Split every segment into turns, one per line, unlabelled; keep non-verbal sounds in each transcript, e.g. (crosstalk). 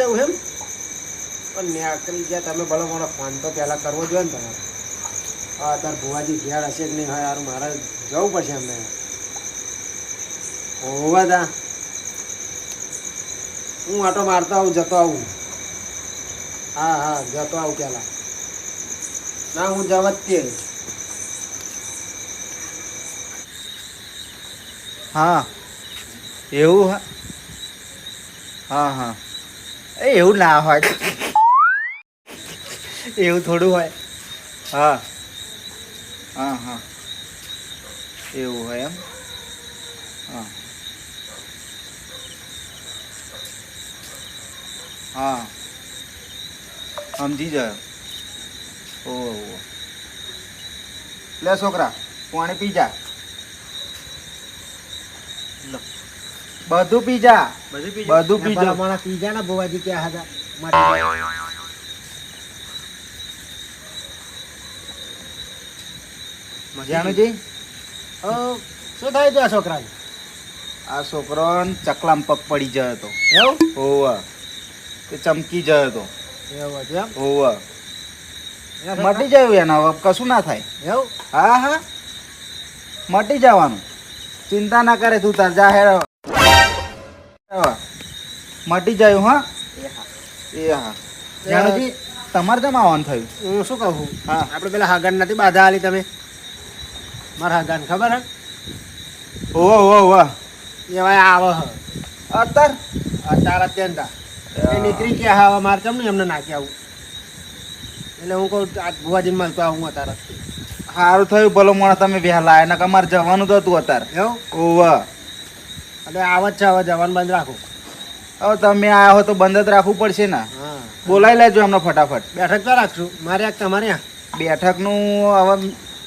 જવું એમ? પણ નીકળી ગયા તમે ભલો મારો ફોન તો પહેલાં કરવો જોઈએ ને તમારે. હા તાર ભુવાજી ઘેર હશે કે નહીં હોય યાર મારે જવું પડશે એમને. હોવા તા હું આટો મારતો આવું જતો આવું. હા હા જતો આવું પહેલાં. ના હું જવા જ તે.
હા એવું હા. હા હા. એવું ના હોય. એવું થોડું હોય. હા. હા હા. એવું હોય એમ? હા. હા. સમજી જાય ઓહો લે છોકરા, પાણી પી જા. લો. બધું પીજા
બધું પીજા
બધું
પીજા ના બોવાજી ક્યાં હતા
જાણુજી?
શું થાય તો આ છોકરાને?
આ છોકરો ચકલામ પગ પડી ગયો હતો.
એવું?
હોવ. તે ચમકી જયો હતો.
એવું
હોવ. મટી જયું એના કશું ના થાય.
એવું?
હા હા. મટી જવાનું. ચિંતા ના કરે તું તાર. જા હેડ. હવે. મટી જાય હા? એ હા. જાણોજી તમારે જમ આવવાનું થયું?
હું શું કહું?
હા.
આપણે પેલા હાગણ નથી બાધા આલી તમે. મારા હાગણ ખબર હે?
હોવ હોવ હોવ
એ ભાઈ હ.
અત્યાર
અત્યારે અત્યંત એ નીકળી ગયા હા મારે ચમ નહીં એમને નાખી આવું? એટલે હું કહું આ ભુવાજીને મળતો આવું અત્યારે
સારું થયું ભલો મોણા તમે વહેલા આવ્યા નકર જવાનું તો હતું અત્યારે
એવું?
ઓવ
એટલે આવત છે હવે જવાનું બંધ રાખો.
હવે તમે આવ્યા હો તો બંધ જ રાખવું પડશે ને.
હા.
બોલાવી લેજો એમને ફટાફટ.
બેઠક તો રાખશું. મારે આ તમારે
બેઠકનું હવે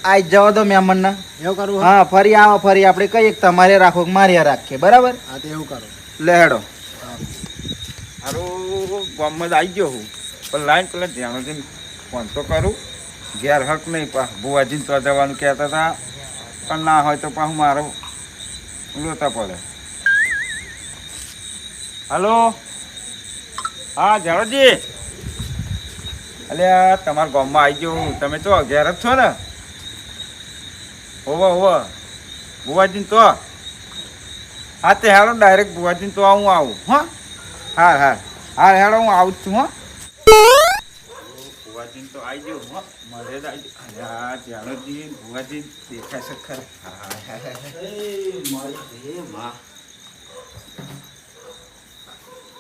આજ જવા દો મહેમાનને.
એવું કરવું હા
ફરી આવો ફરી. આપણે કહીએ તમારે રાખો કે મારે રાખીએ. બરાબર?
હા તો એવું કરો.
લે હેડો.
હારું ગામમાં આવી ગયો હું. પણ લાઈન પેલા ધ્યાન જઈને ફોન તો કરું. ઘેર હક નહીં પા. ભુવાજીને તો જવાનું કહેતા હતા. પણ ના હોય તો પાછું મારો લોતા પડે. હલો. હા જાણોજી આ તમારા ગામમાં આવી ગયો હું. તમે તો ઘેર જ છો ને? હોવા હોવા. બુવાજીને તો. હા તે હેડો ડાયરેક્ટ બુવાજીને તો હું આવું હા. હા હા હા હેડો હું આવું છું હો. ભુવાજી તો આવી ગયો હો મારે જ આવી ગયો. અલ્યા જાણોજી ભુવાજી દેખાય છે ખરા. હા, હા, હા, હા.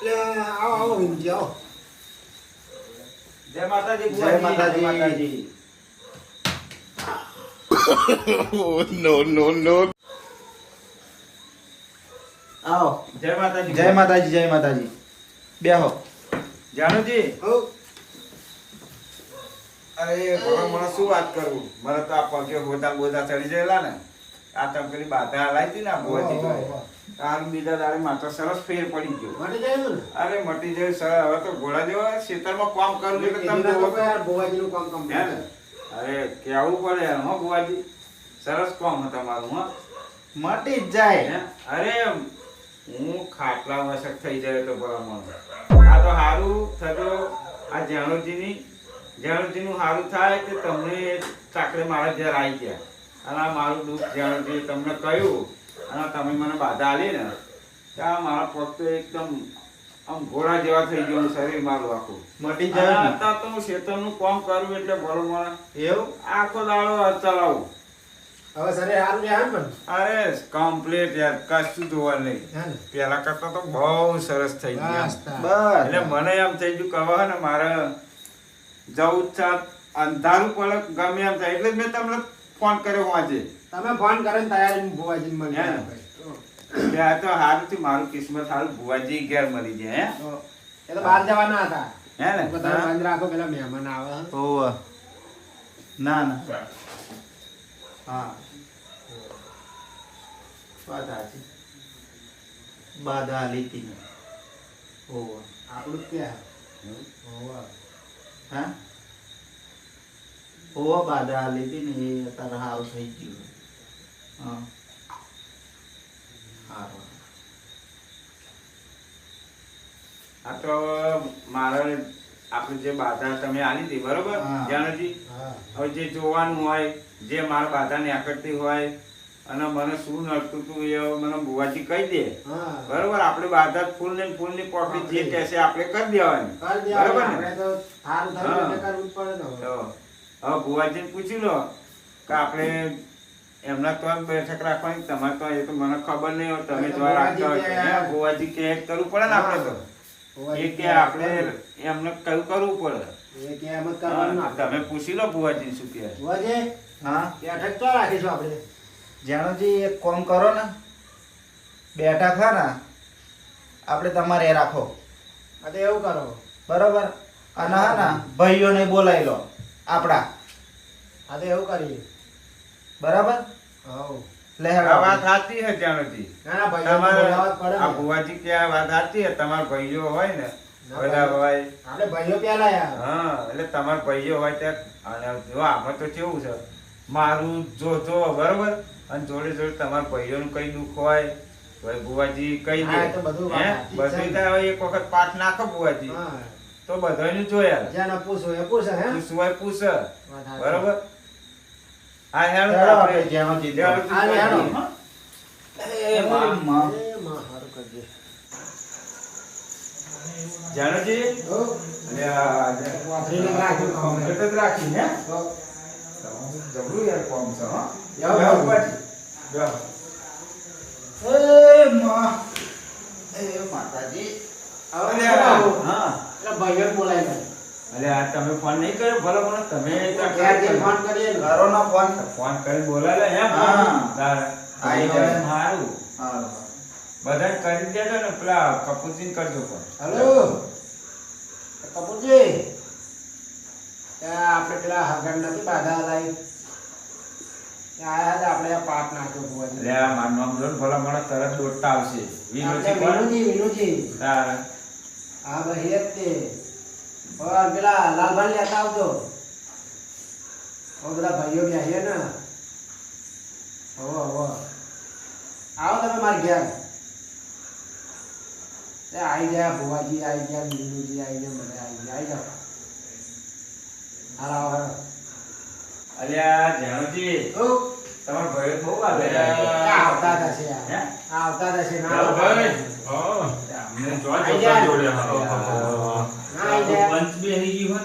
એટલે આવો આવો વિનજી આવો.
જય માતાજી
જય માતાજી. (laughs) આવો.
જય માતાજી.
જય માતાજી જય માતાજી. બેહો.
જાણોજી?
હો.
અરે ભગવાન મને શું વાત કરું? મને તો આ પગે બોધા બોધા ચડી ગયેલા ને. આ તમે પેલી બાધા હલાવી હતી ને આ ભુવાજી જોડે.
ઓહો.
બીજા દાડે માત્ર સરસ ફેર પડી ગયો
મટી જાય
અરે મટી જાય સર હવે તો ઘોડા જેવા ખેતરમાં કામ કરું એટલે તમે
કીધું
જોવો
ના તો યાર ભુવાજીનું કામ? છે.
અરે કેવું પડે હો બુવાજી સરસ કામ તમારું હો
મટી જ જાય
અરે હું ખાટલા વસક થઈ જાય તો ભલામણ આ તો સારું થતો આ જાણોજીની જાણોજીનું સારું થાય કે તમને ચાકરે મારા ઘેર આવી ગયા અને મારું દુઃખ જાણોજી તમને કહ્યું અને તમે મને બાધા આલી ને ત્યાં મારા પગ તો એકદમ આમ ઘોડા જેવા થઈ ગયું શરીર મારું આખું.
મટી જાય.
અત્યારે તો હું શેતરનું કામ કરું એટલે ભલામણ
એવું?
આખો દાડો ચલાવું
હવે શરીર સારું પણ?
અરે કમ્પ્લીટ યાર કશું જોવા નહીં. પેલા કરતા તો બહુ સરસ થઈ ગયું
બસ
એટલે મને એમ થઈ ગયું કહો ને મારે જવું છે. અંધારું પડે ગમે એમ થાય. એટલે મેં તમને ફોન કર્યો હું આજે.
તમે ફોન કરે ને તૈયારી ભુવાજીને મળી
હે તો. સારું થયું મારું કિસ્મત સારું ભુવાજી ઘેર મળી જાય
હે? એ તો બહાર જવાના હતા.
હે ને?
બધા બંધ રાખો પેલા મહેમાન આવે
ઓહ. ના ના. હા. બાધા સાચી. બાધા લીધી. ઓહ
આપણું ક્યાં ઓહ
હા? ઓ બાધા લીધી ને એ અત્યારે હાલ થઈ ગયું. હા. સારું
આ તો મારે આપણે જે બાધા તમે આલી હતી બરોબર?
હા.
હવે જે જોવાનું હોય જે મારા બાધા નીકળતી હોય અને મને શું નડતું હતું એ મને બુવાજી કહી દે. બરોબર? આપણે બાધા ફૂલ ને ફૂલની પોકડી જે કહેશે આપણે કરી દેવાની. બરોબર ને?
જ હવે.
તો પૂછી લો કે આપણે એમના તો બેઠક રાખવાની તમારે તો એ તો મને ખબર નહીં હોય તમે તો રાખતા હોય
બુવાજી કે-
કરવું પડે ને આપણે તો? એ કે આપણે એમને કયું કરવું પડે?
જ.
તમે પૂછી લો ભુવાજી શું કે
હોવાજે,
હા?
બેઠક તો રાખીશું આપણે?
જાણોજી એક કોમ કરો ને બેઠક હા ને આપણે તમારે એ રાખો.
આ તો એવું કરો.
બરોબર? અને હા ને ભાઈઓને બોલાવી લો. આપણા.
આ તો એવું કરીએ.
બરાબર?
હઉ.
લે
આ વાત સાચી છે જાણોજી
ના ના ભાઈઓને
તમારે
બોલાવવા જ પડે
આ
ને.
કે આ વાત સાચી છે? તમારા ભાઈઓ હોય ને બધા હોય.
આપણે ભાઈઓ પેલા યાર
હા એટલે તમારા ભાઈઓ હોય ત્યાં અને જો આમાં તો કેવું છે? મારું જો જો બરોબર? અને જોડે જોડે તમારા ભાઈઓનું કઈ દુઃખ હોય કઈ દે
હા, એ તો બધું
હે? એક વખત પાઠ નાખો ભુવાજી.
હા.
તો બધાને જોયા.
જેને પૂછો એ પૂછે હે?
પૂછવાય પૂછે? બરાબર? આ હેડો આપણે.
જેમાં જાણોજી
આ હેડો.
એ માં.
માં. હાર કરજે.
જાણોજી અને આ જે
રાખી રાખ્યું કામ.
જ રાખી હે.
તો
જબરું યાર કોમ છે હો.
જાઓ.
ઉપાડી.
એ માં. એ માતાજી.
હવે શું
હા
એટલે ભાઈઓને બોલાવી લે.
આ તમે ફોન નહીં કર્યો? ભલો ભલો તમે તો
ઘેર જઈને ફોન કરીએ? ને.
કરો ફોન
ફોન કરી બોલાવે એમ?
હા. જાય.
સારું બધાને કરી દેજો ને પેલા કરજો
હલો. કપૂરજી આપણે પેલા હગન નથી બાધા લાવી આપણે પાક નાખ્યો ભુવાજી.
એટલે આ મારું નામ લો ભલા મને તરત દોડતા આવશે.
આપણે વિનુજી વિનુજી
તાર.
હા ભાઈ એક તે. ઓર પેલા લાલભાઈ લેતા આવજો. ઓ બધા ભાઈઓ બેસીએ ને. હો હો આવો તમે મારી ઘેર. એ આવી ગયા ભુવાજી આવી ગયા વિનુજી આવી ગયા બધા આવી ગયા. આવી જાઓ. હાલો હાલો.
અલ્યા જાણોજી તમારા ભાઈઓ બહુ આવે
આવતા હતા છે આવતા હતા છે ના.
હા.
અમને જો
આઈ જાય.
જોડે, હા, હા, હા.
ના આવી જાય.
પંચ બેહી ગયું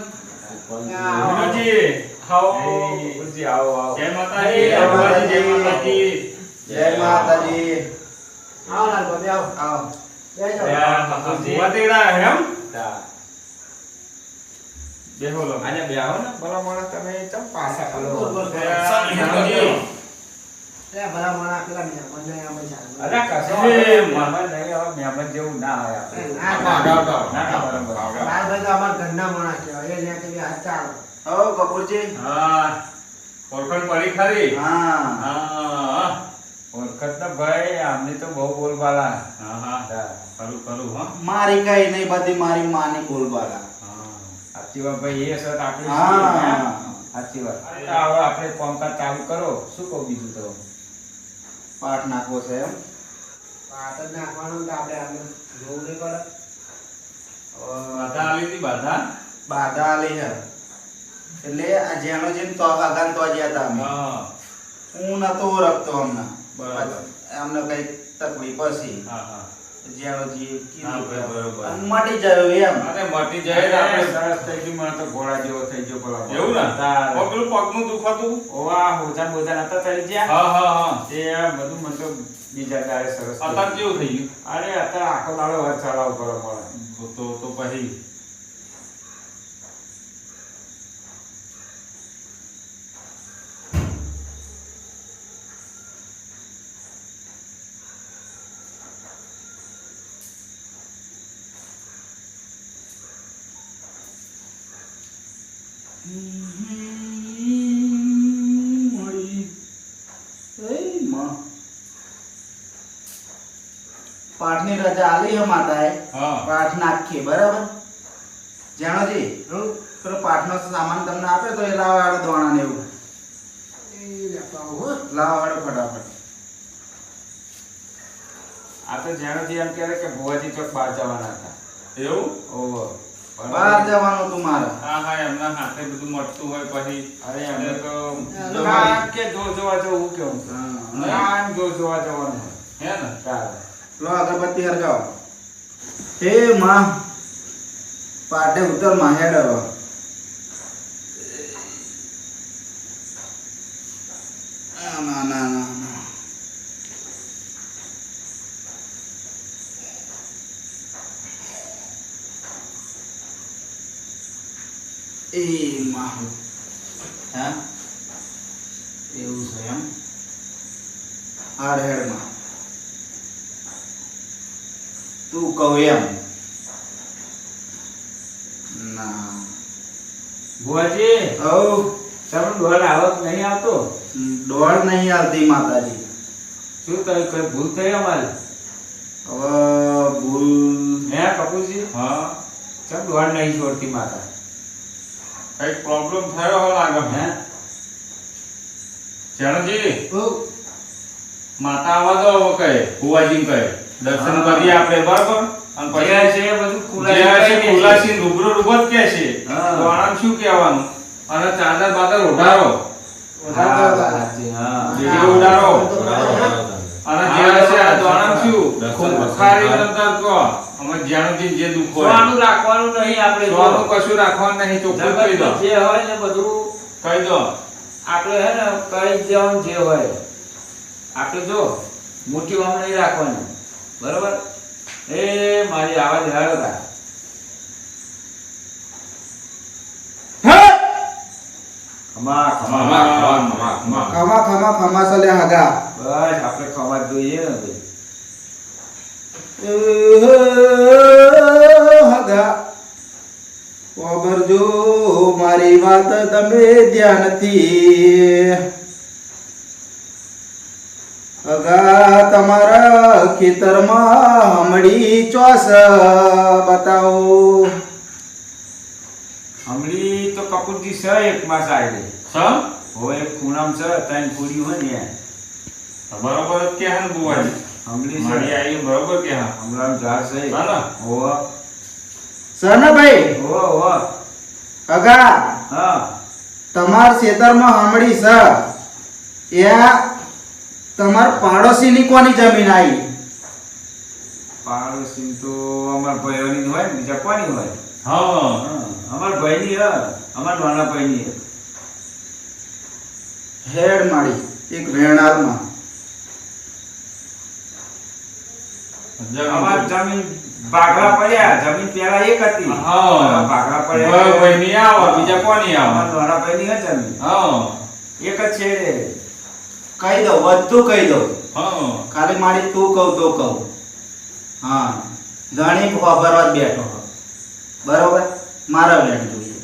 હોય ને
આ આવો.
વિનોદજી, આવો.
એ, ગુરુજી, આવો આવો
જય માતાજી,
જય
ભગવાન, જય
માતાજી.
માતાજી.
જય માતાજી
આવો લાલભાઈ આવો
આવો
બેસો.
અલ્યા, ભૂવા તેડા એમ?
તા.
બેહો લો.
આને બેહો ને ભલા માણસ તમે ચમ પાછા
બોલ,
કરો
મારી કઈ નહીં બધી મારી માની બોલબાલા.
હા.
સાચી વાત ભાઈ એ સત આપણે સાચી વાત. આપણે કામકાજ ચાલુ કરો. શું કહું બીજું તો?
પાઠ નાખવો છે એમ
વાત જ નાખવાનું તો આપણે આમ જોવું નહીં પડે.
બાધા આલી હતી, બાધા?
બાધા આલી છે એટલે આ જેનો જેમ તો આગાન તો જ્યા હતા અમે
હું
નતો રખતો અમને
બરાબર.
અમને કઈ તકલીફ હશે
હા, હા.
જેનો જે
હા, ભાઈ, બરોબર.
અને મટી જાય એમ.
અરે, મટી જાય આપણે
સરસ થઈ ગયું મને તો ઘોડા જેવો થઈ ગયો
એવું ને. પગનું દુખાતું?
ઓવા હોજા બોજા નતા થઈ ગયા
હા હા હા.
તે બધું મને તો બીજા દાડે સરસ થઈ
અત્યારે
ગયું.
કેવું થઈ
અરે અત્યારે આખો દાડો વર ચલાવ કરો મળે
તો તો પછી?
પાઠની રજા આલી હે માતાએ.
હા.
પાઠ નાખીએ બરાબર? જાણોજી પેલો પાઠનો સામાન તમને આપે તો એ લાવાડો દોણા ને એવું?
એ લેતા આવું, હો.
લાવો હાડો ફટાફટ.
આ તો જાણોજી એમ કહે કે ભુવાજી ચોક બહાર જવાના હતા.
એવું?
ઓહો.
બહાર જવાનું તું મારે.
હા હા એમના હાથે બધું મળતું હોય પછી.
અરે એમને તો
જવા-
કે જોર જોવા જવું હું કેવું?
હા.
આમ જોર જોવા જવાનું.
હે ને?
ચાલે.
લો અગરબત્તી હરગાવો. હે માં. પાટે ઉતરમાં હેડ હવે. ના ના ના. એ માં હા? એવું છે એમ? હાર હેડમાં તું કહું એમ. ના.
ભુવાજી?
ઓ
તમે દોડ આવક નહીં આવતો?
દોડ નહીં આવતી માતાજી.
શું થયું કઈ ભૂલ થઈ અમારી?
હવે ભૂલ.
હે કપૂરજી?
હા.
ચમ દોડ નહીં છોડતી માતા?
કંઈક પ્રોબ્લેમ થયો હોય લાગે
હે
ચરણજી.
માતા આવા દો કહે ભુવાજી કહે. દર્શન. કરીએ આપણે બરાબર? અને પછી?
છે બધું ખુલાસા.
ખુલાસી રૂબરૂ રૂબત કે છે. તો આનામાં શું કહેવાનું? અને ચાદર બાદર ઉડારો
હા,
વધારે તો-
બાલાજી, હા.
બીજું ઉડાડો. અને જે
હા,
હશે આ
દર્શન
દોણામાં શું
દર્શન
ખૂબ
દર્શન.
ખારી નંતર કહો અમે જાણજી જે દુઃખ
સોનું રાખવાનું નહીં આપણે
સોનું કશું રાખવાનું નહીં ચોખ્ખું કહી દો
જે હોય ને બધું
કહી દો
આપણે હે ને કઈ દેવાનું જે હોય. આપણે જો મોટી વામ નહીં રાખવાની. બરોબર? એ મારી આવાજ હાડતા ખમા ખમા
ખમા,
ખમા
ખમા,
ખમા
ખમા.
ખમા ખમા ખમા સલે હગા.
બસ આપણે ખમા જોઈએ ને ભાઈ.
હગા. મારી વાત તમે ધ્યાનથી. અગા તમારા ખેતરમાં હમડી ચોસ બતાવો.
હમણી તો કપૂરજી છે એક માસ આવી
સમ
હોય ખૂણામ છે ત્રણ પૂરી હોય ને.
બરોબર ક્યાં બુવાજી
હમણી
મારી આવી બરોબર કે હા?
હમણાં ઝાડ છે.
ના, ના.
હોવ
સનભાઈ હગા
હા.
તમાર ખેતરમાં હમડી છે. એ તમાર પાડોશીની કોની જમીન આવી
પાડોશી તો અમારા ભાઈઓની જ હોય બીજા કોની હોય?
હા.
હા, અમારા ભાઈની હ અમારા નાના ભાઈની હ.
હેડ માળી એક વેણારમાં.
અમાર જમીન ભાગલા પડ્યા જમીન પેલા એક હતી.
હા.
ભાગલા પડ્યા
ભાઈ ની આવો બીજા કોની આવો?
જમીન.
હા.
એક જ છે.
કહી દઉં બધું કહી દઉં.
હા.
ખાલી મારી તું કહું તો કહું. હા. ઘણી ખબરવા બેઠો. બરોબર? મારા વેણ જોઈએ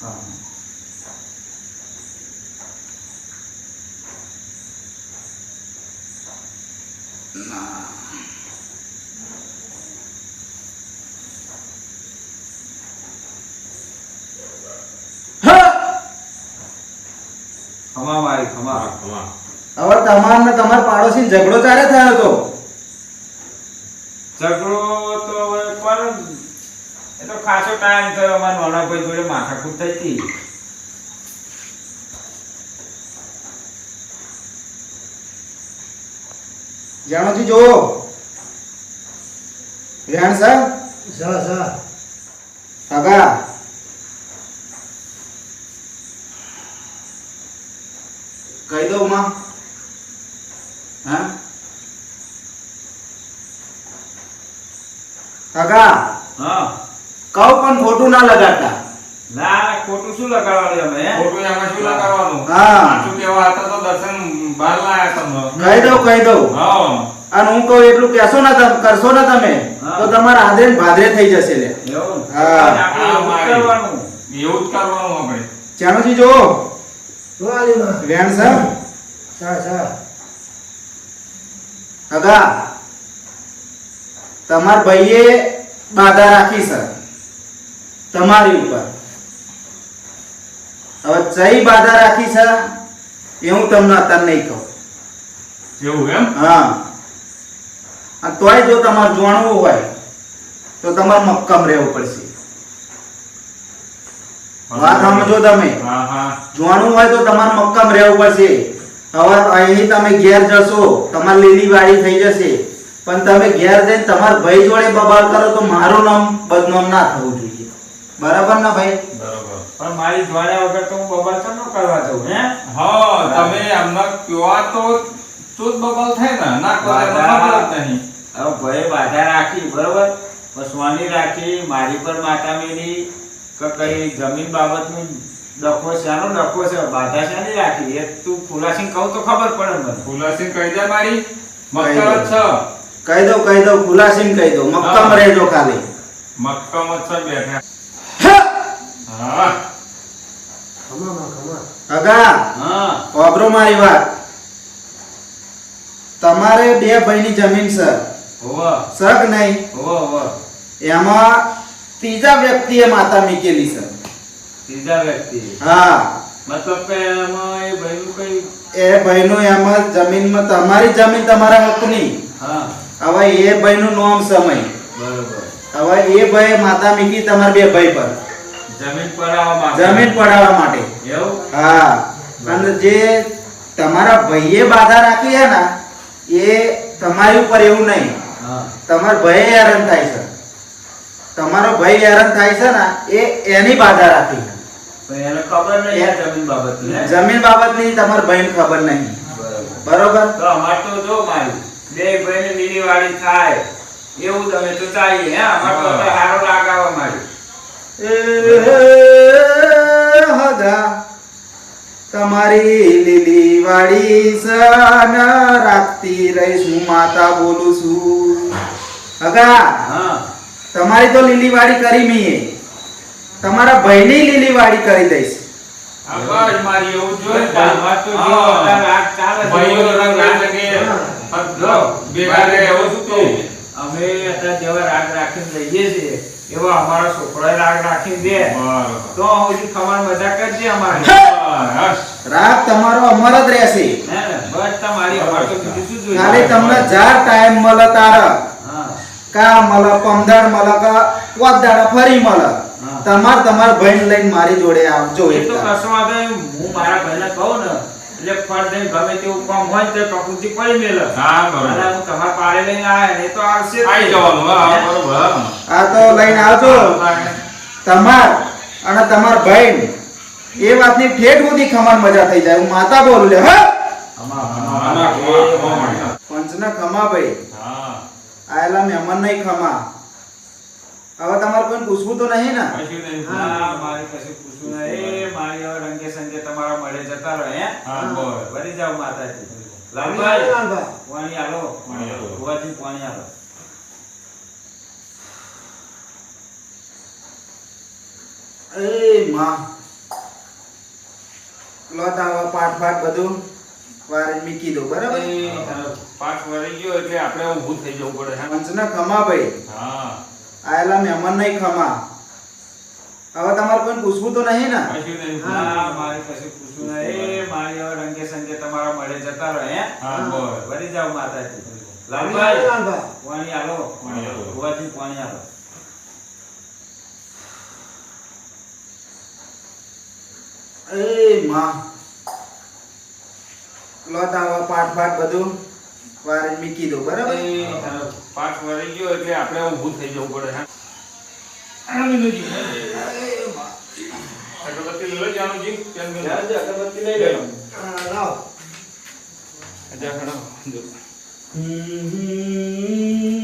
હા ના હા
ખમા મારી ખમા
હવે તમાર ને તમાર પાડોશી ઝઘડો ચારે થયો હતો?
ઝઘડો તો હવે કોણ? એ તો ખાસો ટાઈમ થયો. અમારા નાના ભાઈ જોડે માથાકૂટ થઈ હતી.
જાણોજી જો વેણ સર
જા, જા.
હગા કહી દઉં માં. હા? હગા
હા.
કહું પણ ખોટું ના લગાડતા.
ના ખોટું શું લગાડવાનું અમે
ખોટું એમાં શું લગાડવાનું?
હા.
સાચું કહેવા હતા તો દર્શન બહાર લાયા તમને.
કહી દઉં કહી દઉં.
હા.
અને હું કહું એટલું કહેશો ના તમે કરશો ને તમે તો તમારા ને ભાદરે થઈ જશે લે.
એવું?
હા.
એવું જ કરવાનું.
એવું જ કરવાનું આપણે.
જાણોજી જો વેણ સર. હગા તમાર ભાઈએ બાધા રાખી છે તમારી ઉપર. હવે ચઈ બાધા રાખી છે એ હું તમને અત્યારે નહીં કહું.
એવું એમ?
હા. તોય જો તમારે જોણવું હોય તો તમારે મક્કમ રહેવું પડશે. વાત સમજો તમે.
હા હા.
જોવાનું હોય તો તમારે મક્કમ રહેવું પડશે. હવે અહીં તમે ઘેર જશો તમારી લીલી વાડી થઈ જશે. પણ તમે ઘેર જઈને તમારા ભાઈ જોડે બબાલ કરો તો મારું નામ બદનામ ના થવું જોઈએ. બરાબર ના ભાઈ?
બરોબર.
પણ મારી જોડ્યા વગર તો હું બબાલ કેમ ન કરવા જઉં હે?
હા તમે અમને કયો તો તો બબાલ થાય ને. ના
કરે
મતલબ નહીં.
હવે ભાઈ બાધા રાખી બરોબર? પસવાની રાખી મારી પર માતા મેરી કે કઈ જમીન બાબતનું ડખો શાનો ડખો છે બાધા શાની રાખી? એ તું ફુલાસિંહ કહું તો ખબર પડે મને.
ફુલાસિંહ કહી દે મારી. મક્કમ છ.
કહી દો કહી દો ફુલાસિંહ કહી દો મક્કમ રહેજો ખાલી.
મક્કમ છ બેઠા. હા!
ખમામાં ખમા.
અગા
હા.
વાપરો મારી વાત. તમારે બે ભાઈની જમીન સર.
હોવ.
સગ નહીં. એમાં ત્રીજા વ્યક્તિએ માતા મીકેલી છે.
ત્રીજા વ્યક્તિ
હા.
મતલબ કે એમાં એ ભાઈનું કઈ
એ ભાઈનું એમાં જમીનમાં તમારી જમીન તમારા હકની.
હા.
હવે એ ભાઈનું નામ સમય.
બરોબર.
હવે એ ભાઈ માતા મીકી તમારા બે ભાઈ પર.
જમીન પર આવવા
જમીન પડાવવા માટે.
એવું?
હા. અને જે તમારા ભાઈએ બાધા રાખી છે ને એ તમારી ઉપર એવું નહીં. તમારા ભાઈ હેરાન થાય છે. તમારો ભાઈ હેરાન થાય છે ને એ એની બાધા રાખી છે.
એને ખબર નહીં જમીન બાબતની?
જમીન બાબતની તમારા ભાઈને ખબર નહીં.
બરોબર.
બરોબર?
તો અમાર તો જો મારી બે ભાઈને લીલી વાળી થાય એવું તમે તો ચાહીએ હે? અમાર તો હારો લાગ મારી.
એ હગા તમારી લીલી વાડી સન રાખતી રહીશ હું માતા બોલું છું. હગા
હા.
તમારી તો લીલીવાડી કરી મીએ તમારા ભાઈની લીલી વાડી કરી દઈશ.
આ મારી એવું જોઈએ ને.
તો જો રાગ ચાલે
ભાઈઓ રંગ રાગ લગે. જો, ભેગા રહે એવું શું કહું?
અમે અત્યારે જેવા રાગ રાખીને લઈએ છીએ એવા અમારા છોકરાએ રાગ રાખી દે. તો હજી મજા કરજે અમારી.
રાગ તમારો અમર જ રહેશે?
બસ તમારી અમાર તો બીજું શું જોઈએ?
ખાલી તમને જાર ટાઈમ મળે તાર. કા મળે પમદાડ મળે કા પોત દાડા ફરી મળે. તમાર તમાર ભાઈને લઈને મારી જોડે આવજો
એ તો. કશો વાંધો હું મારા ભાઈને કહું ને એટલે ફળ ગમે તેવું કામ હોય તે પ્રકૃતિ પડી મેલે
હા, બરોબર.
અને હું તમારા પાડે લઈને આયા ને એ તો આવશે જ.
આઈ જવાનું હા બરોબર
આ તો લઈને આવજો તમાર અને તમાર ભાઈ એ વાતની ઠેઠ સુધી ખમણ મજા થઈ જાય હું માતા બોલું લે હા. પંચના ખમા ભાઈ આયેલા મહેમાન નહીં ખમા. હવે તમારે કોઈ પૂછવું તો નહીં ને?
કશું નહીં.
હા, મારે કશું પૂછવું નહીં. મારી હવે રંગે સંગે તમારા મળે જતા રહો હે. વળી જાવ માતાજી.
લાલભાઈ
પાણી આલો. ભુવાજી પાણી આલો.
એ માં. લોટ આવો પાઠ પાઠ બધું. વારે મૂકી દો બરાબર?
એ,
પાઠ ગયો એટલે આપણે ઊભું થઈ જવું પડે
પંચના ખમા ભાઈ.
હા.
આયેલા મહેમાન નહીં ખમા. હવે તમારે કોઈ પૂછવું તો નહીં ને.
હા, મારે કશું પૂછવું નહીં. મારી હવે રંગે સંગે તમારા મળે જતા રહો હે. વળી જાઓ માતાજી.
લાલભાઈ.
લાલભાઈ. પાણી આલો.
પાણી આલો.
ભુવાજી પાણી આલો.
એ માં. લોટ આવો પાટ પાટ બધું વારે મૂકી દો બરાબર
પાઠ વારી ગયો એટલે આપણે ઊભું થઈ જવું પડે હા. અગરબત્તી લઈ લો જાનુજી. કેમ કે-
જાનજી, અગરબત્તી લઈ.
હા, લાવો.
જો.
હમ,